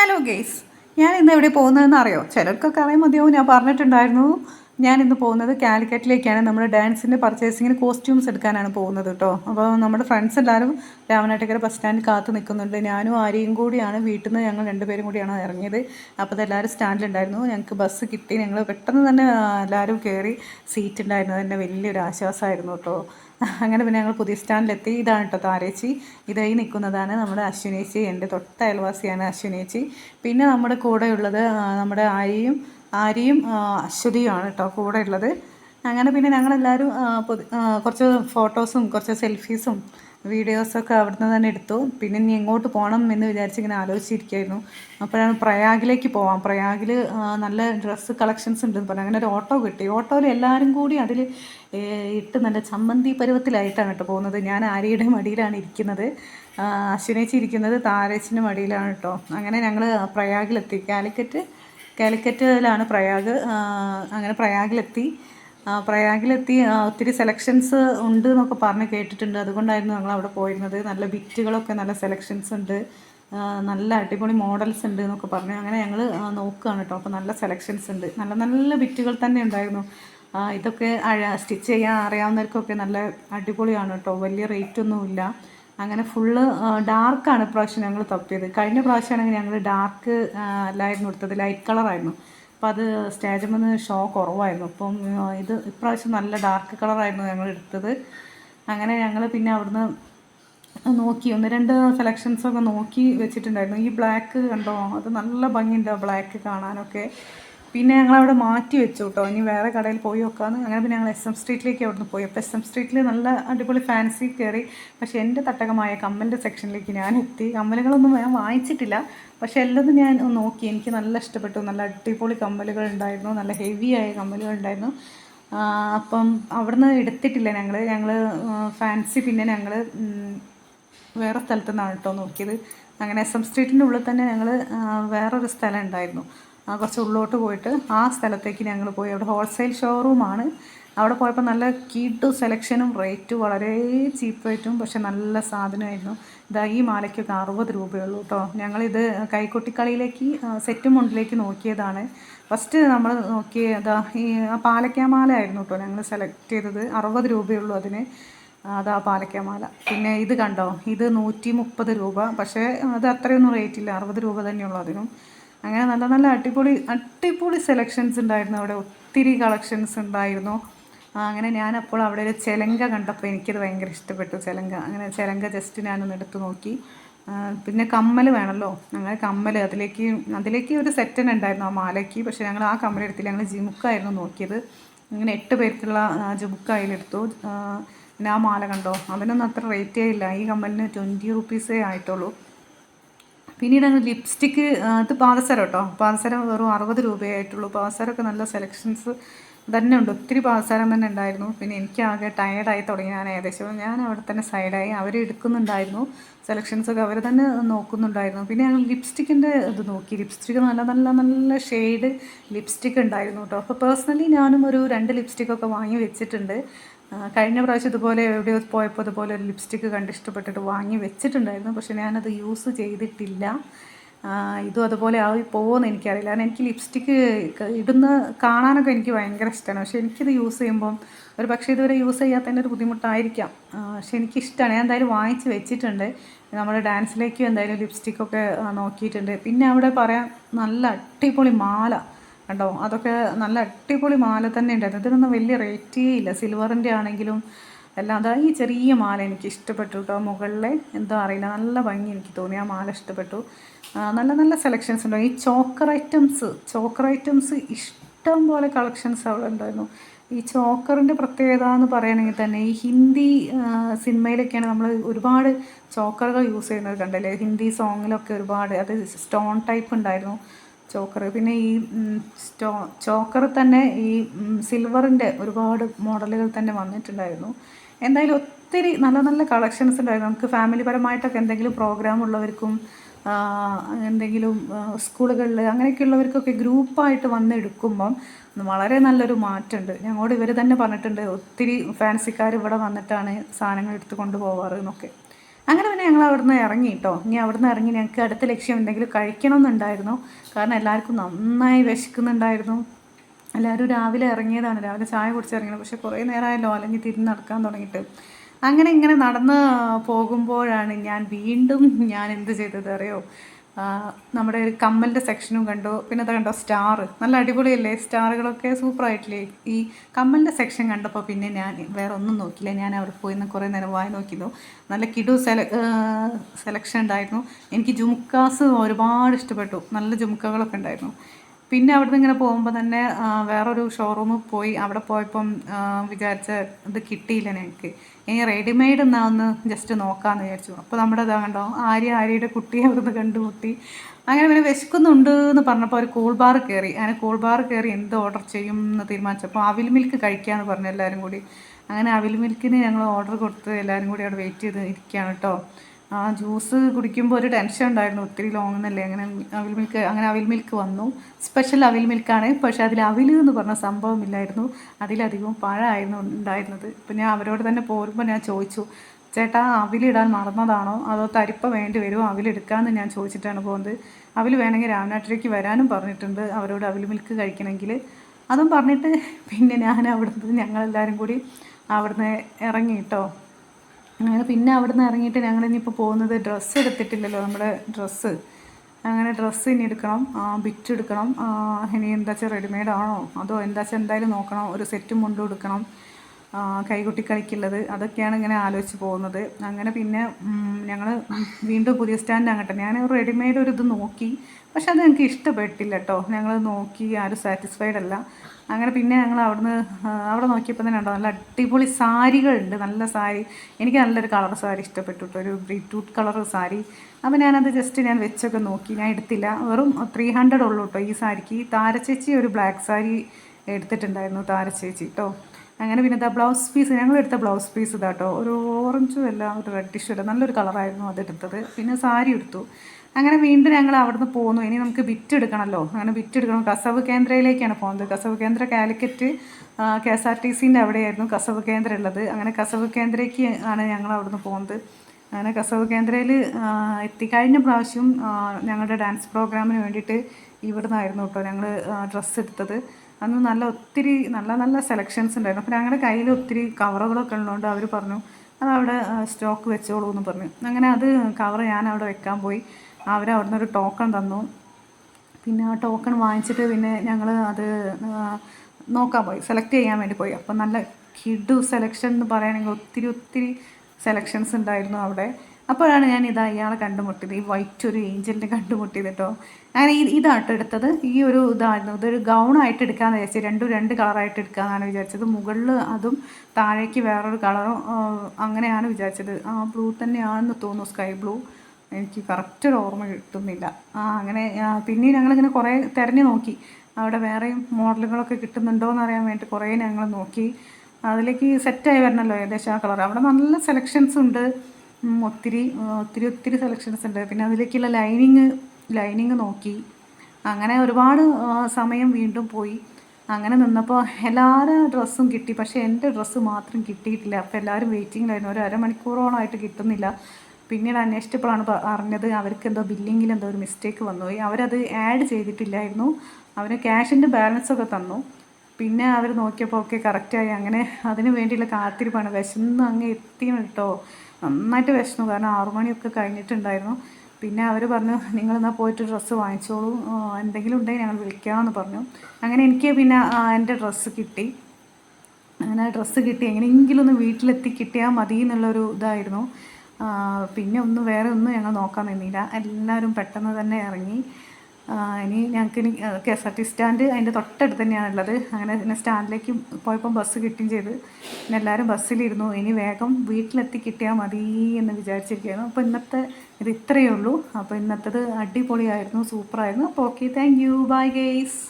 Hello guys ഞാൻ ഇന്ന് എവിടെ പോകുന്നതെന്ന് അറിയോ? ചിലർക്കൊക്കെ അറിയാൻ മതിയാവും. ഞാൻ പറഞ്ഞിട്ടുണ്ടായിരുന്നു. ഞാൻ ഇന്ന് പോകുന്നത് കാലിക്കറ്റിലേക്കാണ്. നമ്മുടെ ഡാൻസിന്റെ പർച്ചേസിങ്ങിന് കോസ്റ്റ്യൂംസ് എടുക്കാനാണ് പോകുന്നത് കേട്ടോ. അപ്പോൾ നമ്മുടെ ഫ്രണ്ട്സ് എല്ലാവരും രാമനാട്ടുകര ബസ് സ്റ്റാൻഡിൽ കാത്ത് നിൽക്കുന്നുണ്ട്. ഞാനും ആരെയും കൂടിയാണ്. വീട്ടിൽ നിന്ന് ഞങ്ങൾ രണ്ടുപേരും കൂടിയാണ് ഇറങ്ങിയത്. അപ്പോൾ അതെല്ലാവരും സ്റ്റാൻഡിലുണ്ടായിരുന്നു ഞങ്ങൾക്ക് ബസ് കിട്ടി. ഞങ്ങൾ പെട്ടെന്ന് തന്നെ എല്ലാവരും കയറി സീറ്റ് ഉണ്ടായിരുന്നു തന്നെ വലിയൊരു ആശ്വാസമായിരുന്നു കേട്ടോ. അങ്ങനെ പിന്നെ ഞങ്ങൾ പുതിയ സ്റ്റാൻഡിലെത്തി. ഇതാണ് കേട്ടോ താരേച്ചി. ഇതായി നിൽക്കുന്നതാണ് നമ്മുടെ അശ്വിനേച്ചി എന്റെ തൊട്ട അയൽവാസിയാണ് അശ്വിനേച്ചി. പിന്നെ നമ്മുടെ കൂടെയുള്ളത് നമ്മുടെ ആര്യയും ആര്യയും അശ്വതിയുമാണ് കേട്ടോ കൂടെ ഉള്ളത് അങ്ങനെ പിന്നെ ഞങ്ങളെല്ലാവരും കുറച്ച് ഫോട്ടോസും കുറച്ച് സെൽഫീസും വീഡിയോസൊക്കെ അവിടുന്ന് തന്നെ എടുത്തു. പിന്നെ ഇനി എങ്ങോട്ട് പോകണം എന്ന് വിചാരിച്ച് ഇങ്ങനെ ആലോചിച്ചിരിക്കുകയായിരുന്നു. അപ്പോഴാണ് പ്രയാഗിലേക്ക് പോവാം. പ്രയാഗിൽ നല്ല ഡ്രസ്സ് കളക്ഷൻസ് ഉണ്ടെന്ന് പറഞ്ഞു. അങ്ങനെ ഒരു ഓട്ടോ കിട്ടി. ഓട്ടോയിൽ എല്ലാവരും കൂടി അതിൽ ഇട്ട് നല്ല ചമ്മന്തി പരുവത്തിലായിട്ടാണ് കേട്ടോ പോകുന്നത്. ഞാൻ ആര്യയുടെ മടിയിലാണ് ഇരിക്കുന്നത്. അശ്വിനേച്ചി ഇരിക്കുന്നത് താരേച്ചിന്റെ മടിയിലാണ് കേട്ടോ. അങ്ങനെ ഞങ്ങൾ പ്രയാഗിലെത്തി. കാലിക്കറ്റ് കാലിക്കറ്റിലാണ് പ്രയാഗ് അങ്ങനെ പ്രയാഗിലെത്തി. പ്രയാഗിലെത്തി ഒത്തിരി സെലക്ഷൻസ് ഉണ്ട് എന്നൊക്കെ പറഞ്ഞ് കേട്ടിട്ടുണ്ട്. അതുകൊണ്ടായിരുന്നു ഞങ്ങൾ അവിടെ പോയിരുന്നത്. നല്ല ബിറ്റുകളൊക്കെ നല്ല സെലക്ഷൻസ് ഉണ്ട്. നല്ല അടിപൊളി മോഡൽസ് ഉണ്ട് എന്നൊക്കെ പറഞ്ഞു. അങ്ങനെ ഞങ്ങൾ നോക്കുകയാണ് കേട്ടോ. അപ്പോൾ നല്ല സെലക്ഷൻസ് ഉണ്ട്. നല്ല നല്ല ബിറ്റുകൾ തന്നെ ഉണ്ടായിരുന്നു. ഇതൊക്കെ സ്റ്റിച്ച് ചെയ്യാൻ അറിയാവുന്നവർക്കൊക്കെ നല്ല അടിപൊളിയാണ് കേട്ടോ. വലിയ റേറ്റ് ഒന്നുമില്ല അങ്ങനെ ഫുള്ള് ഡാർക്കാണ് ഇപ്രാവശ്യം ഞങ്ങൾ തപ്പിയത്. കഴിഞ്ഞ പ്രാവശ്യമാണെങ്കിൽ ഞങ്ങൾ ഡാർക്ക് അല്ലായിരുന്നു എടുത്തത്. ലൈറ്റ് കളറായിരുന്നു അപ്പം അത് സ്റ്റേജിൽ നിന്ന് ഷോ കുറവായിരുന്നു. അപ്പം ഇത് ഇപ്രാവശ്യം നല്ല ഡാർക്ക് കളറായിരുന്നു ഞങ്ങൾ എടുത്തത്. അങ്ങനെ ഞങ്ങൾ പിന്നെ അവിടുന്ന് നോക്കി ഒന്ന് രണ്ട് സെലക്ഷൻസൊക്കെ നോക്കി വെച്ചിട്ടുണ്ടായിരുന്നു. ഈ ബ്ലാക്ക് കണ്ടോ? അത് നല്ല ഭംഗിയുണ്ട് ബ്ലാക്ക് കാണാനൊക്കെ. പിന്നെ ഞങ്ങൾ അവിടെ മാറ്റി വെച്ചു കേട്ടോ ഇനി വേറെ കടയിൽ പോയി നോക്കാമെന്ന് അങ്ങനെ പിന്നെ ഞങ്ങൾ എസ് എം സ്ട്രീറ്റിലേക്ക് അവിടുന്ന് പോയി. അപ്പോൾ എസ് എം സ്ട്രീറ്റിൽ നല്ല അടിപൊളി ഫാൻസി കയറി പക്ഷേ എന്റെ തട്ടകമായ കമ്മലിന്റെ സെക്ഷനിലേക്ക് ഞാൻ എത്തി. കമ്മലുകളൊന്നും ഞാൻ വാങ്ങിച്ചിട്ടില്ല. പക്ഷേ എല്ലാതും ഞാൻ നോക്കി. എനിക്ക് നല്ല ഇഷ്ടപ്പെട്ടു. നല്ല അടിപൊളി കമ്മലുകൾ ഉണ്ടായിരുന്നു. നല്ല ഹെവി ആയ കമ്മലുകൾ ഉണ്ടായിരുന്നു. അപ്പം അവിടുന്ന് എടുത്തിട്ടില്ല ഞങ്ങൾ ഞങ്ങൾ ഫാൻസി പിന്നെ ഞങ്ങൾ വേറെ സ്ഥലത്തു നിന്നാണ് കേട്ടോ നോക്കിയത്. അങ്ങനെ എസ് എം സ്ട്രീറ്റിന്റെ ഉള്ളിൽ തന്നെ ഞങ്ങൾ വേറൊരു സ്ഥലം ഉണ്ടായിരുന്നു. കുറച്ച് ഉള്ളോട്ട് പോയിട്ട് ആ സ്ഥലത്തേക്ക് ഞങ്ങൾ പോയി. അവിടെ ഹോൾസെയിൽ ഷോറൂമാണ് അവിടെ പോയപ്പോൾ നല്ല കീട്ടു സെലക്ഷനും റേറ്റ് വളരെ ചീപ്പ് റേറ്റും പക്ഷെ നല്ല സാധനമായിരുന്നു. ഇതാ ഈ മാലയ്ക്കൊക്കെ അറുപത് രൂപയുള്ളൂ കേട്ടോ ഞങ്ങളിത് കൈക്കൊട്ടിക്കളിയിലേക്ക് സെറ്റ് മുണ്ടിലേക്ക് നോക്കിയതാണ്. ഫസ്റ്റ് നമ്മൾ നോക്കിയ അതാ ഈ പാലക്കാമാല ആയിരുന്നു കേട്ടോ ഞങ്ങൾ സെലക്ട് ചെയ്തത്. അറുപത് രൂപയുള്ളൂ അതിന്. അതാ പാലക്കാമാല പിന്നെ ഇത് കണ്ടോ? ഇത് നൂറ്റി മുപ്പത് രൂപ. പക്ഷേ അത് അത്രയൊന്നും റേറ്റ് ഇല്ല. അറുപത് രൂപ തന്നെയുള്ളൂ അതിനും. അങ്ങനെ നല്ല നല്ല അടിപൊളി അടിപൊളി സെലക്ഷൻസ് ഉണ്ടായിരുന്നു. അവിടെ ഒത്തിരി കളക്ഷൻസ് ഉണ്ടായിരുന്നു. അങ്ങനെ ഞാൻ അപ്പോൾ അവിടെ ഒരു ചെലങ്ക കണ്ടപ്പോൾ എനിക്കത് ഭയങ്കര ഇഷ്ടപ്പെട്ടു. ചെലങ്ക അങ്ങനെ ചെലങ്ക ജസ്റ്റ് ഞാനൊന്ന് എടുത്തു നോക്കി. പിന്നെ കമ്മൽ വേണമല്ലോ. അങ്ങനെ കമ്മൽ അതിലേക്ക് അതിലേക്ക് ഒരു സെറ്റ് തന്നെ ഉണ്ടായിരുന്നു ആ മാലയ്ക്ക്. പക്ഷേ ഞങ്ങൾ ആ കമ്മൽ എടുത്തില്ല. ഞങ്ങൾ ജിമുക്കായിരുന്നു നോക്കിയത്. അങ്ങനെ എട്ട് പേർക്കുള്ള ജുമുക്ക അതിലെടുത്തു. പിന്നെ ആ മാല കണ്ടോ? അതിനൊന്നും അത്ര റേറ്റേ ഇല്ല ഈ കമ്മലിന് ട്വന്റി റുപ്പീസേ ആയിട്ടുള്ളൂ. പിന്നീട് അങ്ങ് ലിപ്സ്റ്റിക്ക് ഇത് പാദസരം കേട്ടോ പാദസരം വെറും അറുപത് രൂപയായിട്ടുള്ളൂ. പാദസരമൊക്കെ നല്ല സെലക്ഷൻസ് തന്നെ ഉണ്ട്. ഒത്തിരി പാദസരം തന്നെ ഉണ്ടായിരുന്നു. പിന്നെ എനിക്ക് ആകെ ടയേർഡായി തുടങ്ങി. ഞാൻ ഏകദേശം ഞാൻ അവിടെ തന്നെ സൈഡായി അവർ എടുക്കുന്നുണ്ടായിരുന്നു. സെലക്ഷൻസൊക്കെ അവർ തന്നെ നോക്കുന്നുണ്ടായിരുന്നു. പിന്നെ ഞങ്ങൾ ലിപ്സ്റ്റിക്കിന്റെ ഇത് നോക്കി. ലിപ്സ്റ്റിക്ക് നല്ല നല്ല നല്ല ഷെയ്ഡ് ലിപ്സ്റ്റിക് ഉണ്ടായിരുന്നു കേട്ടോ അപ്പോൾ പേഴ്സണലി ഞാനും ഒരു രണ്ട് ലിപ്സ്റ്റിക്കൊക്കെ വാങ്ങി വെച്ചിട്ടുണ്ട്. കഴിഞ്ഞ പ്രാവശ്യം ഇതുപോലെ എവിടെയോ പോയപ്പോൾ ഇതുപോലെ ഒരു ലിപ്സ്റ്റിക്ക് കണ്ട് ഇഷ്ടപ്പെട്ടിട്ട് വാങ്ങി വെച്ചിട്ടുണ്ടായിരുന്നു. പക്ഷേ ഞാനത് യൂസ് ചെയ്തിട്ടില്ല. ഇതും അതുപോലെ ആയി പോകുമെന്ന് എനിക്കറിയില്ല. കാരണം എനിക്ക് ലിപ്സ്റ്റിക്ക് ഇടുന്ന കാണാനൊക്കെ എനിക്ക് ഭയങ്കര ഇഷ്ടമാണ് പക്ഷേ എനിക്കിത് യൂസ് ചെയ്യുമ്പം ഒരു പക്ഷേ ഇതുവരെ യൂസ് ചെയ്യാത്തതിന്റെ ഒരു ബുദ്ധിമുട്ടായിരിക്കാം. പക്ഷേ എനിക്കിഷ്ടമാണ് ഞാൻ എന്തായാലും വാങ്ങിച്ച് വെച്ചിട്ടുണ്ട്. നമ്മുടെ ഡാൻസിലേക്കും എന്തായാലും ലിപ്സ്റ്റിക്കൊക്കെ നോക്കിയിട്ടുണ്ട്. പിന്നെ അവിടെ പറയാം നല്ല അടിപൊളി മാല. കണ്ടോ? അതൊക്കെ നല്ല അടിപൊളി മാല തന്നെ ഉണ്ടായിരുന്നു ഇതിനൊന്നും വലിയ റേറ്റേ ഇല്ല. സിൽവറിന്റെ ആണെങ്കിലും എല്ലാം. അതാ ഈ ചെറിയ മാല എനിക്ക് ഇഷ്ടപ്പെട്ടു കേട്ടോ. മുകളിലെ എന്തോ അറിയില്ല. നല്ല ഭംഗി എനിക്ക് തോന്നി. ആ മാല ഇഷ്ടപ്പെട്ടു. നല്ല നല്ല സെലക്ഷൻസ് ഉണ്ടോ. ഈ ചോക്കർ ഐറ്റംസ് ചോക്കർ ഐറ്റംസ് ഇഷ്ടം പോലെ കളക്ഷൻസ് അവിടെ ഉണ്ടായിരുന്നു. ഈ ചോക്കറിന്റെ പ്രത്യേകത എന്ന് പറയുകയാണെങ്കിൽ തന്നെ ഈ ഹിന്ദി സിനിമയിലൊക്കെയാണ് നമ്മൾ ഒരുപാട് ചോക്കറുകൾ യൂസ് ചെയ്യുന്നത് കണ്ടല്ലേ? ഹിന്ദി സോങ്ങിലൊക്കെ ഒരുപാട്. അത് സ്റ്റോൺ ടൈപ്പ് ഉണ്ടായിരുന്നു. ചോക്കർ പിന്നെ ഈ സ്റ്റോ ചോക്കർ തന്നെ ഈ സിൽവറിന്റെ ഒരുപാട് മോഡലുകൾ തന്നെ വന്നിട്ടുണ്ടായിരുന്നു. എന്തായാലും ഒത്തിരി നല്ല നല്ല കളക്ഷൻസ് ഉണ്ടായിരുന്നു. നമുക്ക് ഫാമിലി പരമായിട്ടൊക്കെ എന്തെങ്കിലും പ്രോഗ്രാം ഉള്ളവർക്കും എന്തെങ്കിലും സ്കൂളുകളിൽ അങ്ങനെയൊക്കെയുള്ളവർക്കൊക്കെ ഗ്രൂപ്പായിട്ട് വന്ന് എടുക്കുമ്പം വളരെ നല്ലൊരു മാറ്റമുണ്ട്. ഞങ്ങളോട് ഇവർ തന്നെ പറഞ്ഞിട്ടുണ്ട് ഒത്തിരി ഫാൻസിക്കാർ ഇവിടെ വന്നിട്ടാണ് സാധനങ്ങൾ എടുത്ത് കൊണ്ടുപോകാറ് എന്നൊക്കെ. അങ്ങനെ പിന്നെ ഞങ്ങൾ അവിടുന്ന് ഇറങ്ങി കേട്ടോ. ഇനി അവിടുന്ന് ഇറങ്ങി ഞങ്ങൾക്ക് അടുത്ത ലക്ഷ്യം എന്തെങ്കിലും കഴിക്കണമെന്നുണ്ടായിരുന്നു. കാരണം എല്ലാവർക്കും നന്നായി വിശക്കുന്നുണ്ടായിരുന്നു. എല്ലാവരും രാവിലെ ഇറങ്ങിയതാണ്. രാവിലെ ചായ കുടിച്ച് ഇറങ്ങിയത് പക്ഷേ കുറേ നേരമായല്ലോ അല്ലെങ്കിൽ തിരിഞ്ഞ് നടക്കാൻ തുടങ്ങിയിട്ട്. അങ്ങനെ ഇങ്ങനെ നടന്ന് പോകുമ്പോഴാണ് ഞാൻ വീണ്ടും ഞാൻ എന്ത് ചെയ്തത് അറിയോ? നമ്മുടെ ഒരു കമ്മലിന്റെ സെക്ഷനും കണ്ടു. പിന്നെ അത് കണ്ടോ സ്റ്റാർ നല്ല അടിപൊളിയല്ലേ? സ്റ്റാറുകളൊക്കെ സൂപ്പറായിട്ടില്ലേ? ഈ കമ്മലിന്റെ സെക്ഷൻ കണ്ടപ്പോൾ പിന്നെ ഞാൻ വേറെ ഒന്നും നോക്കില്ല ഞാൻ അവിടെ പോയി നിന്ന് കുറേ നേരം വായി നോക്കിയിരുന്നു നല്ല കിടു സെല സെലക്ഷൻ ഉണ്ടായിരുന്നു. എനിക്ക് ജുമുക്കാസ് ഒരുപാട് ഇഷ്ടപ്പെട്ടു. നല്ല ജുമുക്കകളൊക്കെ ഉണ്ടായിരുന്നു. പിന്നെ അവിടെ നിന്ന് ഇങ്ങനെ പോകുമ്പോൾ തന്നെ വേറൊരു ഷോറൂമിൽ പോയി. അവിടെ പോയപ്പം വിചാരിച്ച ഇത് കിട്ടിയില്ല എനിക്ക്. ഇനി റെഡിമെയ്ഡ് എന്നാ ഒന്ന് ജസ്റ്റ് നോക്കാമെന്ന് വിചാരിച്ചു. അപ്പോൾ നമ്മുടെ ഇതാ കണ്ടോ ആര്യ ആര്യയുടെ കുട്ടിയെ അവിടുന്ന് കണ്ടുമുട്ടി. അങ്ങനെ പിന്നെ വിശക്കുന്നുണ്ട് എന്ന് പറഞ്ഞപ്പോൾ ഒരു കൂൾ ബാർ കയറി അങ്ങനെ കൂൾ ബാർ കയറി എന്ത് ഓർഡർ ചെയ്യും എന്ന് തീരുമാനിച്ചപ്പോൾ അവിൽ മിൽക്ക് കഴിക്കാമെന്ന് പറഞ്ഞു എല്ലാവരും കൂടി. അങ്ങനെ അവിൽ മിൽക്കിന് ഞങ്ങൾ ഓർഡർ കൊടുത്ത് എല്ലാവരും കൂടി അവിടെ വെയിറ്റ് ചെയ്ത് ഇരിക്കുകയാണ് കേട്ടോ ആ ജ്യൂസ് കുടിക്കുമ്പോൾ ഒരു ടെൻഷൻ ഉണ്ടായിരുന്നു. ഒത്തിരി ലോങ് എന്നല്ലേ? അങ്ങനെ അവിൽ മിൽക്ക് അങ്ങനെ അവിൽ മിൽക്ക് വന്നു. സ്പെഷ്യൽ അവിൽ മിൽക്കാണ്. പക്ഷേ അതിൽ അവിൽ എന്ന് പറഞ്ഞ സംഭവമില്ലായിരുന്നു അതിലധികവും പഴമായിരുന്നു ഉണ്ടായിരുന്നത്. ഇപ്പം ഞാൻ അവരോട് തന്നെ പോരുമ്പോൾ ഞാൻ ചോദിച്ചു ചേട്ടാ അവിലിടാൻ മറന്നതാണോ? അതോ തരിപ്പ വേണ്ടി വരുമോ അവിലെടുക്കാമെന്ന് ഞാൻ ചോദിച്ചിട്ടാണ് പോകുന്നത്. അവിൽ വേണമെങ്കിൽ രാമനാട്ടിലേക്ക് വരാനും പറഞ്ഞിട്ടുണ്ട്. അവരോട് അവിൽ മിൽക്ക് കഴിക്കണമെങ്കിൽ. അതും പറഞ്ഞിട്ട് പിന്നെ ഞാൻ അവിടുന്ന് ഞങ്ങളെല്ലാവരും കൂടി അവിടുന്ന് ഇറങ്ങി കേട്ടോ. അങ്ങനെ പിന്നെ അവിടുന്ന് ഇറങ്ങിയിട്ട് ഞങ്ങൾ ഇനിയിപ്പോൾ പോകുന്നത് ഡ്രസ്സ് എടുത്തിട്ടില്ലല്ലോ നമ്മുടെ ഡ്രസ്സ് അങ്ങനെ ഡ്രസ്സ് ഇനി എടുക്കണം ബിറ്റ് എടുക്കണം. ഇനി എന്താ വെച്ചാൽ റെഡിമെയ്ഡ് ആണോ? അതോ എന്താ വെച്ചാൽ എന്തായാലും നോക്കണം ഒരു സെറ്റും മുണ്ടും എടുക്കണം കൈകുട്ടി കളിക്കുള്ളത് അതൊക്കെയാണ് ഇങ്ങനെ ആലോചിച്ച് പോകുന്നത്. അങ്ങനെ പിന്നെ ഞങ്ങൾ വീണ്ടും പുതിയ സ്റ്റാൻഡ് ആകട്ടെ ഞാൻ റെഡിമെയ്ഡ് ഒരു ഇത് നോക്കി പക്ഷെ അത് ഞങ്ങൾക്ക് ഇഷ്ടപ്പെട്ടില്ല കേട്ടോ ഞങ്ങൾ നോക്കി ആരും സാറ്റിസ്ഫൈഡ് അല്ല. അങ്ങനെ പിന്നെ ഞങ്ങൾ അവിടുന്ന് അവിടെ നോക്കിയപ്പോൾ തന്നെ ഉണ്ടോ നല്ല അടിപൊളി സാരികളുണ്ട് നല്ല സാരി. എനിക്ക് നല്ലൊരു കളർ സാരി ഇഷ്ടപ്പെട്ടു ഒരു ബ്രീറ്റൂട്ട് കളർ സാരി. അപ്പോൾ ഞാനത് ജസ്റ്റ് ഞാൻ വെച്ചൊക്കെ നോക്കി ഞാൻ എടുത്തില്ല. വെറും ത്രീ ഹൺഡ്രഡ് ഉള്ളൂ കേട്ടോ ഈ സാരിക്ക്. താരച്ചേച്ചി ഒരു ബ്ലാക്ക് സാരി എടുത്തിട്ടുണ്ടായിരുന്നു താരച്ചേച്ചി കേട്ടോ അങ്ങനെ പിന്നെ ഇതാ ബ്ലൗസ് പീസ് ഞങ്ങൾ എടുത്ത ബ്ലൗസ് പീസ് ഇതാട്ടോ ഒരു ഓറഞ്ചും എല്ലാം ഒരു റെഡിഷ് അല്ല നല്ലൊരു കളറായിരുന്നു അതെടുത്തത് പിന്നെ സാരി എടുത്തു. അങ്ങനെ വീണ്ടും ഞങ്ങൾ അവിടുന്ന് പോന്നു. ഇനി നമുക്ക് ബിറ്റ് എടുക്കണമല്ലോ അങ്ങനെ ബിറ്റ് എടുക്കണം. കസവ് കേന്ദ്രയിലേക്കാണ് പോകുന്നത് Kasavu Kendra Calicut K S R T സിന്റെ അവിടെയായിരുന്നു കസവ് കേന്ദ്രം ഉള്ളത്. അങ്ങനെ കസവ് കേന്ദ്രയ്ക്ക് ആണ് ഞങ്ങൾ അവിടുന്ന് പോകുന്നത് അങ്ങനെ കസവ് കേന്ദ്രയിൽ എത്തിക്കഴിഞ്ഞ പ്രാവശ്യം ഞങ്ങളുടെ ഡാൻസ് പ്രോഗ്രാമിന് വേണ്ടിയിട്ട് ഇവിടുന്നായിരുന്നു കേട്ടോ ഞങ്ങൾ ഡ്രസ്സ് എടുത്തത്. അന്ന് നല്ല ഒത്തിരി നല്ല നല്ല സെലക്ഷൻസ് ഉണ്ടായിരുന്നു. അപ്പോൾ ഞങ്ങളുടെ കയ്യിൽ ഒത്തിരി കവറുകളൊക്കെ ഉള്ളതുകൊണ്ട് അവർ പറഞ്ഞു അത് അവിടെ സ്റ്റോക്ക് വെച്ചോളൂ എന്ന് പറഞ്ഞു. അങ്ങനെ അത് കവർ ഞാൻ അവിടെ വെക്കാൻ പോയി. അവർ അവിടുന്ന് ഒരു ടോക്കൺ തന്നു. പിന്നെ ആ ടോക്കൺ വാങ്ങിച്ചിട്ട് പിന്നെ ഞങ്ങൾ അത് നോക്കാൻ പോയി. സെലക്ട് ചെയ്യാൻ വേണ്ടി പോയി. അപ്പം നല്ല കിഡു സെലക്ഷൻ എന്ന് പറയുകയാണെങ്കിൽ ഒത്തിരി ഒത്തിരി സെലക്ഷൻസ് ഉണ്ടായിരുന്നു അവിടെ. അപ്പോഴാണ് ഞാൻ ഇതാ ഇയാളെ കണ്ടുമുട്ടിയത്. ഈ വൈറ്റ് ഒരു ഏഞ്ചലിനെ കണ്ടുമുട്ടിയത് കേട്ടോ അങ്ങനെ ഈ ഇതാട്ടോ എടുത്തത്. ഈ ഒരു ഇതായിരുന്നു. ഇതൊരു ഗൗണായിട്ട് എടുക്കാമെന്ന് വിചാരിച്ചത് രണ്ടും രണ്ട് കളറായിട്ട് എടുക്കാമെന്നാണ് വിചാരിച്ചത്. മുകളിൽ അതും താഴേക്ക് വേറൊരു കളറും അങ്ങനെയാണ് വിചാരിച്ചത്. ആ ബ്ലൂ തന്നെയാണെന്ന് തോന്നുന്നു സ്കൈ ബ്ലൂ എനിക്ക് കറക്റ്റ് ഒരു ഓർമ്മ കിട്ടുന്നില്ല. ആ അങ്ങനെ പിന്നെ ഞങ്ങളിങ്ങനെ കുറേ തിരഞ്ഞു നോക്കി. അവിടെ വേറെയും മോഡലുകളൊക്കെ കിട്ടുന്നുണ്ടോ എന്ന് അറിയാൻ വേണ്ടി കുറേ ഞങ്ങൾ നോക്കി. അതിലേക്ക് സെറ്റായി വരണമല്ലോ ഏകദേശം ആ കളർ അവിടെ നല്ല സെലക്ഷൻസ് ഉണ്ട്. ഒത്തിരി ഒത്തിരി ഒത്തിരി സെലക്ഷൻസ് ഉണ്ട്. പിന്നെ അതിലേക്കുള്ള ലൈനിങ് ലൈനിങ് നോക്കി. അങ്ങനെ ഒരുപാട് സമയം വീണ്ടും പോയി. അങ്ങനെ നിന്നപ്പോൾ എല്ലാവരും ഡ്രസ്സും കിട്ടി. പക്ഷേ എന്റെ ഡ്രസ്സ് മാത്രം കിട്ടിയിട്ടില്ല. അപ്പോൾ എല്ലാവരും വെയിറ്റിങ്ങിലായിരുന്നു ഒരു അരമണിക്കൂറോളമായിട്ട് കിട്ടുന്നില്ല. പിന്നീട് അന്വേഷിച്ചപ്പോഴാണ് അറിഞ്ഞത് അവർക്ക് എന്തോ ബില്ലിങ്ങിൽ എന്തോ ഒരു മിസ്റ്റേക്ക് വന്നുപോയി. അവരത് ആഡ് ചെയ്തിട്ടില്ലായിരുന്നു. അവർ ക്യാഷിന്റെ ബാലൻസ് ഒക്കെ തന്നു. പിന്നെ അവർ നോക്കിയപ്പോൾ ഒക്കെ കറക്റ്റായി അങ്ങനെ അതിന് വേണ്ടിയുള്ള കാത്തിരിപ്പാണ്. വിശന്ന് അങ്ങ് എത്തിയാണ് കേട്ടോ. നന്നായിട്ട് വിശന്നു. കാരണം ആറു മണിയൊക്കെ കഴിഞ്ഞിട്ടുണ്ടായിരുന്നു. പിന്നെ അവർ പറഞ്ഞു നിങ്ങൾ നിങ്ങളെന്നാൽ പോയിട്ട് ഡ്രസ്സ് വാങ്ങിച്ചോളൂ. എന്തെങ്കിലും ഉണ്ടെങ്കിൽ ഞങ്ങൾ വിളിക്കാമെന്ന് പറഞ്ഞു. അങ്ങനെ എനിക്ക് പിന്നെ എന്റെ ഡ്രസ്സ് കിട്ടി. അങ്ങനെ ഡ്രസ്സ് കിട്ടി. എങ്ങനെയെങ്കിലും ഒന്ന് വീട്ടിലെത്തി കിട്ടിയാൽ മതി എന്നുള്ളൊരു ഇതായിരുന്നു. പിന്നെ ഒന്നും വേറെ ഒന്നും ഞങ്ങൾ നോക്കാൻ നിന്നില്ല. എല്ലാവരും പെട്ടെന്ന് തന്നെ ഇറങ്ങി. ഇനി ഞങ്ങൾക്ക് ഇനി K S R T stand അതിന്റെ തൊട്ടടുത്ത് തന്നെയാണുള്ളത് അങ്ങനെ പിന്നെ സ്റ്റാൻഡിലേക്ക് പോയപ്പോൾ ബസ് കിട്ടുകയും ചെയ്ത്. പിന്നെ എല്ലാവരും ബസ്സിലിരുന്നു. ഇനി വേഗം വീട്ടിലെത്തി കിട്ടിയാൽ മതി എന്ന് വിചാരിച്ചിരിക്കുകയായിരുന്നു. അപ്പോൾ ഇന്നത്തെ ഇത് ഇത്രയേ ഉള്ളൂ. അപ്പോൾ ഇന്നത്തേത് അടിപൊളിയായിരുന്നു. സൂപ്പറായിരുന്നു. അപ്പോൾ okay thank you. Bye guys.